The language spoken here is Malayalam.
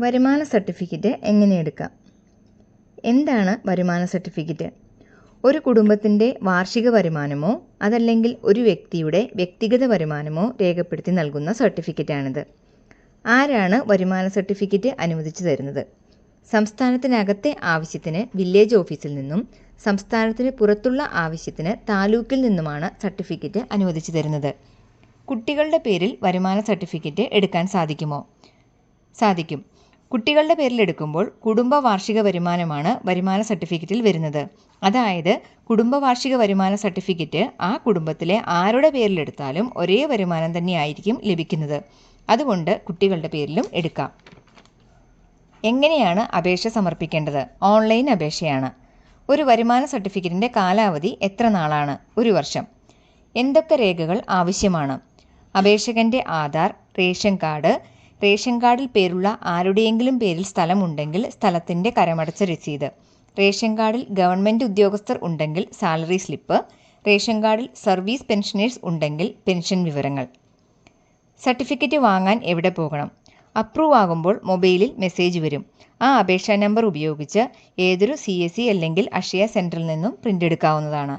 വരുമാന സർട്ടിഫിക്കറ്റ് എങ്ങനെ എടുക്കാം? എന്താണ് വരുമാന സർട്ടിഫിക്കറ്റ്? ഒരു കുടുംബത്തിന്റെ വാർഷിക വരുമാനമോ അതല്ലെങ്കിൽ ഒരു വ്യക്തിയുടെ വ്യക്തിഗത വരുമാനമോ രേഖപ്പെടുത്തി നൽകുന്ന സർട്ടിഫിക്കറ്റാണിത്. ആരാണ് വരുമാന സർട്ടിഫിക്കറ്റ് അനുവദിച്ചു തരുന്നത്? സംസ്ഥാനത്തിനകത്തെ ആവശ്യത്തിന് വില്ലേജ് ഓഫീസിൽ നിന്നും സംസ്ഥാനത്തിന് പുറത്തുള്ള ആവശ്യത്തിന് താലൂക്കിൽ നിന്നുമാണ് സർട്ടിഫിക്കറ്റ് അനുവദിച്ചു തരുന്നത്. കുട്ടികളുടെ പേരിൽ വരുമാന സർട്ടിഫിക്കറ്റ് എടുക്കാൻ സാധിക്കുമോ? സാധിക്കും. കുട്ടികളുടെ പേരിലെടുക്കുമ്പോൾ കുടുംബ വാർഷിക വരുമാനമാണ് വരുമാന സർട്ടിഫിക്കറ്റിൽ വരുന്നത്. അതായത് കുടുംബ വാർഷിക വരുമാന സർട്ടിഫിക്കറ്റ് ആ കുടുംബത്തിലെ ആരുടെ പേരിലെടുത്താലും ഒരേ വരുമാനം തന്നെയായിരിക്കും ലഭിക്കുന്നത്. അതുകൊണ്ട് കുട്ടികളുടെ പേരിലും എടുക്കാം. എങ്ങനെയാണ് അപേക്ഷ സമർപ്പിക്കേണ്ടത്? ഓൺലൈൻ അപേക്ഷയാണ്. ഒരു വരുമാന സർട്ടിഫിക്കറ്റിന്റെ കാലാവധി എത്ര നാളാണ്? ഒരു വർഷം. എന്തൊക്കെ രേഖകൾ ആവശ്യമാണ്? അപേക്ഷകന്റെ ആധാർ റേഷൻ കാർഡ് റേഷൻ കാർഡിൽ പേരുള്ള ആരുടെയെങ്കിലും പേരിൽ സ്ഥലമുണ്ടെങ്കിൽ സ്ഥലത്തിന്റെ കരമടച്ച രസീത്. റേഷൻ കാർഡിൽ ഗവൺമെന്റ് ഉദ്യോഗസ്ഥർ ഉണ്ടെങ്കിൽ സാലറി സ്ലിപ്പ്. റേഷൻ കാർഡിൽ സർവീസ് പെൻഷനേഴ്സ് ഉണ്ടെങ്കിൽ പെൻഷൻ വിവരങ്ങൾ. സർട്ടിഫിക്കറ്റ് വാങ്ങാൻ എവിടെ പോകണം? അപ്രൂവ് ആകുമ്പോൾ മൊബൈലിൽ മെസ്സേജ് വരും. ആ അപേക്ഷാ നമ്പർ ഉപയോഗിച്ച് ഏതൊരു സി അല്ലെങ്കിൽ അക്ഷയ സെന്ററിൽ നിന്നും പ്രിന്റ് എടുക്കാവുന്നതാണ്.